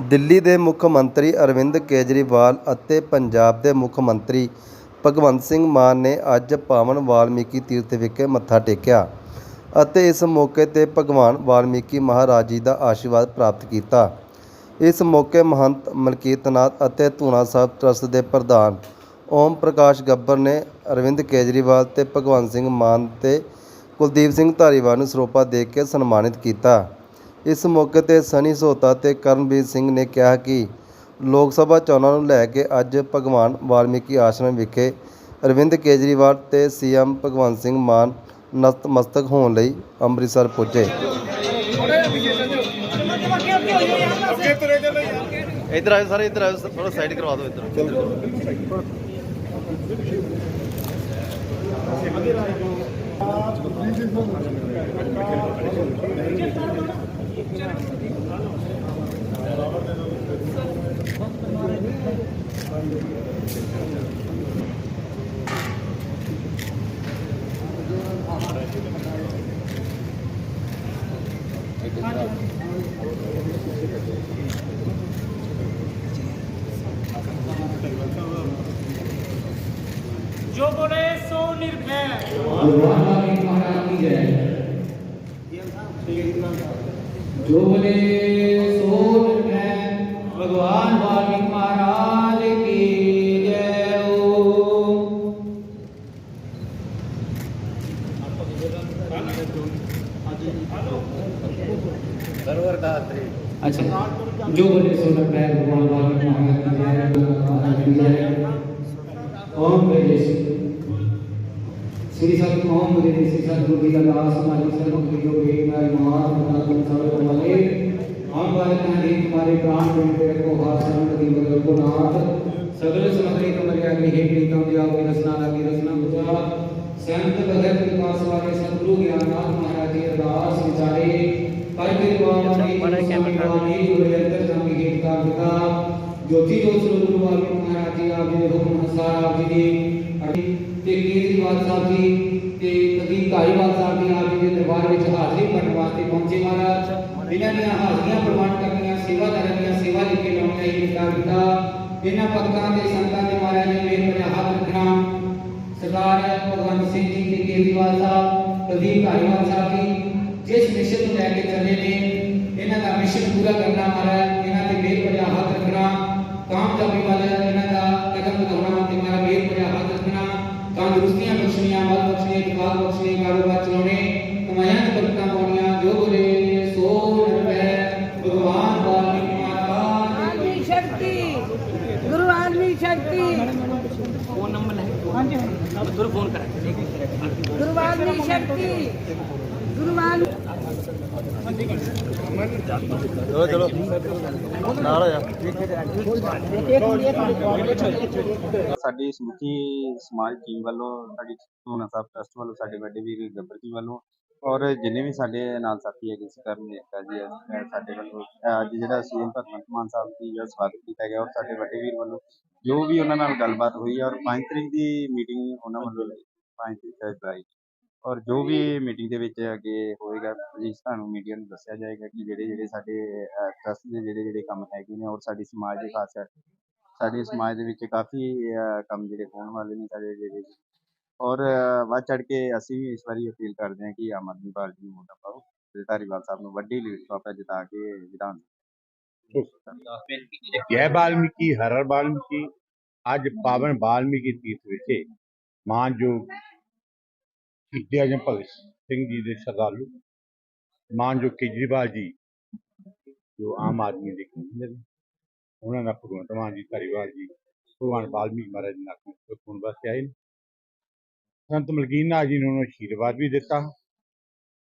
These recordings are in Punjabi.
ਦਿੱਲੀ ਦੇ ਮੁੱਖ ਮੰਤਰੀ ਅਰਵਿੰਦ ਕੇਜਰੀਵਾਲ ਅਤੇ ਪੰਜਾਬ ਦੇ ਮੁੱਖ ਮੰਤਰੀ ਭਗਵੰਤ ਸਿੰਘ ਮਾਨ ਨੇ ਅੱਜ ਪਾਵਨ ਵਾਲਮੀਕੀ ਤੀਰਥ ਵਿਖੇ ਮੱਥਾ ਟੇਕਿਆ ਅਤੇ ਇਸ ਮੌਕੇ ਤੇ ਭਗਵਾਨ ਵਾਲਮੀਕੀ ਮਹਾਰਾਜ ਜੀ ਦਾ ਆਸ਼ੀਰਵਾਦ ਪ੍ਰਾਪਤ ਕੀਤਾ। ਇਸ ਮੌਕੇ ਮਹੰਤ ਮਲਕੀਤ ਅਤੇ ਧੂਣਾ ਸਾਹਿਬ ਟਰਸਟ ਦੇ ਪ੍ਰਧਾਨ ਓਮ ਪ੍ਰਕਾਸ਼ ਗੱਬਰ ਨੇ ਅਰਵਿੰਦ ਕੇਜਰੀਵਾਲ ਤੇ ਭਗਵੰਤ ਸਿੰਘ ਮਾਨ ਤੇ ਕੁਲਦੀਪ ਸਿੰਘ ਧਾਰੀਵਾਲ ਨੂੰ ਸਰੋਪਾ ਦੇ ਕੇ ਸਨਮਾਨਿਤ ਕੀਤਾ। ਇਸ ਮੌਕੇ ਤੇ ਸਨੀ ਸੋਤਾ ਤੇ ਕਰਨਵੀਰ ਸਿੰਘ ਨੇ ਕਿਹਾ ਕਿ ਲੋਕ ਸਭਾ ਚੋਣਾਂ ਨੂੰ ਲੈ ਕੇ ਅੱਜ ਭਗਵਾਨ ਵਾਲਮੀਕੀ ਆਸ਼ਰਮ ਵਿਖੇ ਅਰਵਿੰਦ ਕੇਜਰੀਵਾਲ ਤੇ ਸੀਐਮ ਭਗਵੰਤ ਸਿੰਘ ਮਾਨ ਨਤਮਸਤਕ ਹੋਣ ਲਈ ਅੰਮ੍ਰਿਤਸਰ ਪੁੱਜੇ। ਇਧਰ ਆਓ ਸਾਰੇ ਇਧਰ ਆਓ ਥੋੜਾ ਸਾਈਡ ਕਰਵਾ ਦਿਓ ਇਧਰ। ਜੋ ਬੋਲੇ ਸੋ ਨਿਰਭੈ ਗੁਰੂ ਮਹਾਰਾਜ ਕੀ ਜੈ जो बोले भगवान वाल्मीकि महाराज की जय ओम अच्छा जो बोले सो निर्भय भगवान वाल्मीकि महाराज की जय महाराज की ਸ੍ਰੀ ਸਤਨਾਮ ਮੇਰੇ ਦੇ ਸ੍ਰੀ ਸਤਿਗੁਰੂ ਜੀ ਦਾ ਦਾਸ ਮਾਜੀ ਸਰਬ ਗੁਰੂ ਦੇਵ ਦਾ ਇਮਾਨ ਬਨਾਤਨ ਸਰਬ ਵਾਲੇ ਆਮ ਵਾਲੇ ਨੇ ਤੁਹਾਰੇ ਪ੍ਰਾਣ ਦੇ ਤੇ ਕੋ ਹਾਰ ਸੰਤ ਦੀ ਮਦਦ ਕੋ ਨਾਥ। ਸਗਲ ਸਮਗਰੀ ਕਮਰਿਆ ਕੇ ਹੇ ਪ੍ਰੀਤਮ ਦੇ ਆਪੇ ਰਸਨਾ ਲਾਗੀ ਰਸਨਾ ਗੁਜਰਾ। ਸੰਤ ਭਗਤ ਵਿਕਾਸ ਵਾਲੇ ਸਤਿਗੁਰੂ ਗਿਆਨਨਾਥ ਮਹਾਰਾਜ ਜੀ ਅਰਦਾਸ ਵਿਚਾਰੇ ਪਰ ਕਿਰਪਾ ਦੀ ਬੜਾ ਕੈਮਰਾ ਨੇ ਗੁਰੂ ਅੰਤਰ ਸੰਗ ਗੀਤ ਕਰ ਦਿੱਤਾ। ਜੋਤੀ ਜੋਤ ਸਰੂਪ ਵਾਲੇ ਮਹਾਰਾਜ ਜੀ ਆਪ ਜੀ ਦੇ ਹੁਕਮ ਅਨਸਾਰ ਆਪ ਜੀ ਦੀ ਤੇ ਕੇਜਰੀਵਾਲ ਸਾਹਿਬ ਜੀ ਤੇ ਕਦੀਮ ਧਾਰੀਵਾਲ ਸਾਹਿਬ ਜੀ ਆਪ ਜੀ ਦੇ ਦਰਬਾਰ ਵਿੱਚ ਹਾਜ਼ਰੀ ਭਰਨ ਵਾਸਤੇ ਪਹੁੰਚੇ ਮਹਾਰਾਜ। ਇਹਨਾਂ ਦੀਆਂ ਹਾਜ਼ਰੀਆਂ ਪ੍ਰਵਾਨ ਕਰਨੀਆਂ ਸੇਵਾਦਾਰਾਂ ਦੀਆਂ ਸੇਵਾ ਲੈ ਕੇ ਲਾਉਣੀਆਂ ਇਹ ਵਿਚਾਰ ਕੀਤਾ। ਇਹਨਾਂ ਭਗਤਾਂ ਤੇ ਸੰਤਾਂ ਦੇ ਮਹਾਰਾਜ ਨੇ ਮੇਰੇ ਬੜੇ ਹੱਥ ਰੱਖਣਾ। ਸਰਦਾਰ ਭਗਵੰਤ ਸਿੰਘ ਜੀ ਤੇ ਕੇਜਰੀਵਾਲ ਸਾਹਿਬ ਕਦੀਮ ਧਾਰੀਵਾਲ ਸਾਹਿਬ ਜੀ, ਜਿਸ ਮਿਸ਼ਨ ਨੂੰ ਲੈ ਕੇ ਚੱਲੇ ਨੇ ਨੇ ਜਵਾਬ ਬਖਸ਼ੇ ਕਾਰੋਬਾਰ ਚਲਾਉਣੇ ਕਮਾਇਆ ਤੇ ਬਰਕਤਾਂ ਪਾਉਣੀਆਂ ਜੋ ਬੋਲੇ ਸੋ ਨਰਵੈ ਭਗਵਾਨ ਵਾਲਮੀਕ ਮਾਤਾ ਦੀ ਸ਼ਕਤੀ ਗੁਰੂ ਆਦਮੀ ਸ਼ਕਤੀ ਫੋਨ ਨੰਬਰ ਹੈ ਹਾਂਜੀ ਗੁਰੂ ਫੋਨ ਕਰਾ ਗੁਰੂ ਆਦਮੀ ਸ਼ਕਤੀ ਗੁਰੂ ਆਦਮੀ ਚਲੋ ਚਲੋ ਨਾਲ ਆ ਜਾ ਸਾਡੀ ਸਮੁੱਚੀ ਸਮਾਜ ਟੀਮ ਵੱਲੋਂ, ਸਾਡੀ ਧੂਣਾ ਸਾਹਿਬ ਟਰਸਟ ਵੱਲੋਂ, ਸਾਡੇ ਵੱਡੇ ਵੀਰ ਗੱਬਰ ਜੀ ਵੱਲੋਂ ਔਰ ਜਿੰਨੇ ਵੀ ਸਾਡੇ ਨਾਲ ਸਾਥੀ ਹੈਗੇ ਸੀ, ਕਰਨ ਏਕਤਾ ਜੀ ਸਾਡੇ ਵੱਲੋਂ ਅੱਜ ਜਿਹੜਾ ਸੀਐਮ ਭਗਵੰਤ ਮਾਨ ਸਾਹਿਬ ਜੀ ਦਾ ਸਵਾਗਤ ਕੀਤਾ ਗਿਆ ਔਰ ਸਾਡੇ ਵੱਡੇ ਵੀਰ ਵੱਲੋਂ ਜੋ ਵੀ ਉਹਨਾਂ ਨਾਲ ਗੱਲਬਾਤ ਹੋਈ ਔਰ 5 ਤਰੀਕ ਦੀ ਮੀਟਿੰਗ ਉਹਨਾਂ ਵੱਲੋਂ 5 ਤਰੀਕ ਤੱਕ ਔਰ ਜੋ ਵੀ ਮੀਟਿੰਗ ਦੇ ਵਿੱਚ ਅੱਗੇ ਹੋਏਗਾ ਜੀ ਤੁਹਾਨੂੰ ਮੀਡੀਆ ਨੂੰ ਦੱਸਿਆ ਜਾਏਗਾ ਕਿ ਜਿਹੜੇ ਜਿਹੜੇ ਸਾਡੇ ਟਰਸਟ ਦੇ ਜਿਹੜੇ ਜਿਹੜੇ ਕੰਮ ਹੈਗੇ ਨੇ ਔਰ ਸਾਡੀ ਸਮਾਜ ਦੇ ਖਾਸ ਕਰ ਸਾਡੇ ਸਮਾਜ ਦੇ ਵਿੱਚ ਕਾਫੀ ਕੰਮ ਜਿਹੜੇ ਹੋਣ ਵਾਲੇ ਨੇ ਸਾਡੇ ਜਿਹੜੇ। ਔਰ ਵੱਧ ਚੜ ਕੇ ਅਸੀਂ ਵੀ ਇਸ ਵਾਰੀ ਅਪੀਲ ਕਰਦੇ ਹਾਂ ਕਿ ਆਮ ਆਦਮੀ ਪਾਰਟੀ ਨੂੰ ਵੋਟਾਂ ਪਾਓ। ਤੇ ਧਾਰੀਵਾਲ ਸਾਹਿਬ ਨੂੰ ਵੱਡੀ ਲੀਡ ਪਾਪਾ ਜਿਤਾ ਕੇ ਵਿਧਾਨ ਜੈ ਵਾਲਮੀਕੀ ਹਰ ਵਾਲਮੀਕੀ ਅੱਜ ਪਾਵਨ ਵਾਲਮੀਕੀ ਤੀਰਥ ਵਿਖੇ ਮਾਨਯੋਗ ਸ਼ਹੀਦ ਆਜਮ ਭਗਤ ਸਿੰਘ ਜੀ ਦੇ ਸ਼ਰਧਾਲੂ ਮਾਨਯੋਗ ਕੇਜਰੀਵਾਲ ਜੀ ਜੋ ਆਮ ਆਦਮੀ ਦੇ ਕਨਵੀਨਰ ਨੇ ਉਹਨਾਂ ਦਾ ਭਗਵੰਤ ਮਾਨ ਜੀ ਧਾਰੀਵਾਲ ਜੀ ਭਗਵਾਨ ਵਾਲਮੀਕੀ ਮਹਾਰਾਜ ਜੀ ਨਾਲ ਸੁਣ ਵਾਸਤੇ ਆਏ ਨੇ ਸੰਤ ਮਲਕੀਨਾ ਜੀ ਨੇ ਉਹਨਾਂ ਨੂੰ ਆਸ਼ੀਰਵਾਦ ਵੀ ਦਿੱਤਾ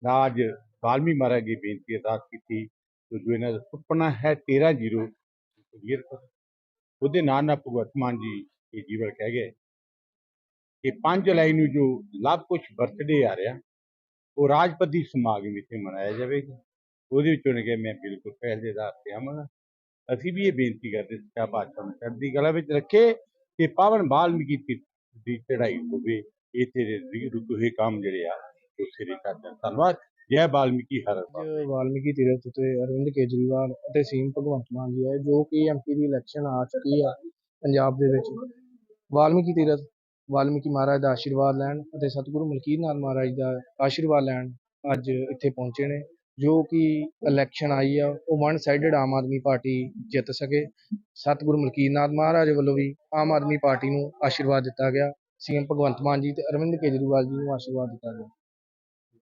ਰਾਜ ਵਾਲਮੀਕੀ ਮਹਾਰਾਜ ਦੀ ਬੇਨਤੀ ਅਰਦਾਸ ਕੀਤੀ ਕਿ ਜੋ ਇਹਨਾਂ ਦਾ ਸੁਪਨਾ ਹੈ 13 ਜ਼ੀਰੋ ਕਲੀਅਰ ਕਰ ਉਹਦੇ ਨਾਲ ਨਾਲ ਭਗਵੰਤ ਮਾਨ ਜੀ ਕੇਜਰੀਵਾਲ ਕਹਿ ਗਏ ਕਿ 5 ਜੁਲਾਈ ਨੂੰ ਜੋ ਲਵ ਕੁਸ਼ ਬਰਥਡੇ ਆ ਰਿਹਾ, ਉਹ ਰਾਜਪਤੀ ਸਮਾਗਮ ਵਿੱਚ ਮਨਾਇਆ ਜਾਵੇਗਾ। ਉਹਦੇ ਵਿੱਚ ਉਹਨੇ ਕਿਹਾ, ਮੈਂ ਬਿਲਕੁਲ ਪਹਿਲ ਦੇ ਆਧਾਰ ਤੇ ਆਵਾਂਗਾ। ਅਸੀਂ ਵੀ ਇਹ ਬੇਨਤੀ ਕਰਦੇ ਸੱਚਾ ਪਾਤਸ਼ਾਹ ਨੂੰ ਚੜ੍ਹਦੀ ਕਲਾ ਵਿੱਚ ਰੱਖੇ ਤੇ ਪਾਵਨ ਵਾਲਮੀਕੀ ਦੀ ਚੜ੍ਹਾਈ ਹੋਵੇ। ਇੱਥੇ ਦੇ ਰੁਕੇ ਕੰਮ ਜਿਹੜੇ ਆ, ਉਹ ਸਿਰੇ ਕਰਦੇ ਧੰਨਵਾਦ। ਜੈ ਵਾਲਮੀਕੀ, ਹਰ ਹਰ ਤੀਰਥ ਉਤੇ ਅਰਵਿੰਦ ਕੇਜਰੀਵਾਲ ਅਤੇ ਸੀਐਮ ਭਗਵੰਤ ਮਾਨ ਜੀ ਹੈ ਜੋ ਕਿ ਐਮਪੀ ਦੀ ਇਲੈਕਸ਼ਨ ਆ ਚੁੱਕੀ ਆ ਪੰਜਾਬ ਦੇ ਵਿੱਚ। ਵਾਲਮੀਕੀ ਤੀਰਥ ਵਾਲਮੀਕੀ ਮਹਾਰਾਜ ਦਾ ਆਸ਼ੀਰਵਾਦ ਲੈਣ ਅਤੇ ਸਤਿਗੁਰੂ ਮਲਕੀਤ ਨਾਥ ਮਹਾਰਾਜ ਦਾ ਆਸ਼ੀਰਵਾਦ ਲੈਣ ਅੱਜ ਇੱਥੇ ਪਹੁੰਚੇ ਨੇ, ਜੋ ਕਿ ਇਲੈਕਸ਼ਨ ਆਈ ਆ, ਉਹ one sided Aam Aadmi party ਜਿੱਤ ਸਕੇ। ਸਤਿਗੁਰੂ ਮਲਕੀਤ ਨਾਥ ਮਹਾਰਾਜ ਵੱਲੋਂ ਵੀ ਆਮ ਆਦਮੀ ਪਾਰਟੀ ਨੂੰ ਆਸ਼ੀਰਵਾਦ ਦਿੱਤਾ ਗਿਆ। ਸੀਐਮ ਭਗਵੰਤ ਮਾਨ ਜੀ ਤੇ ਅਰਵਿੰਦ ਕੇਜਰੀਵਾਲ ਜੀ ਨੂੰ ਆਸ਼ੀਰਵਾਦ ਦਿੱਤਾ ਗਿਆ।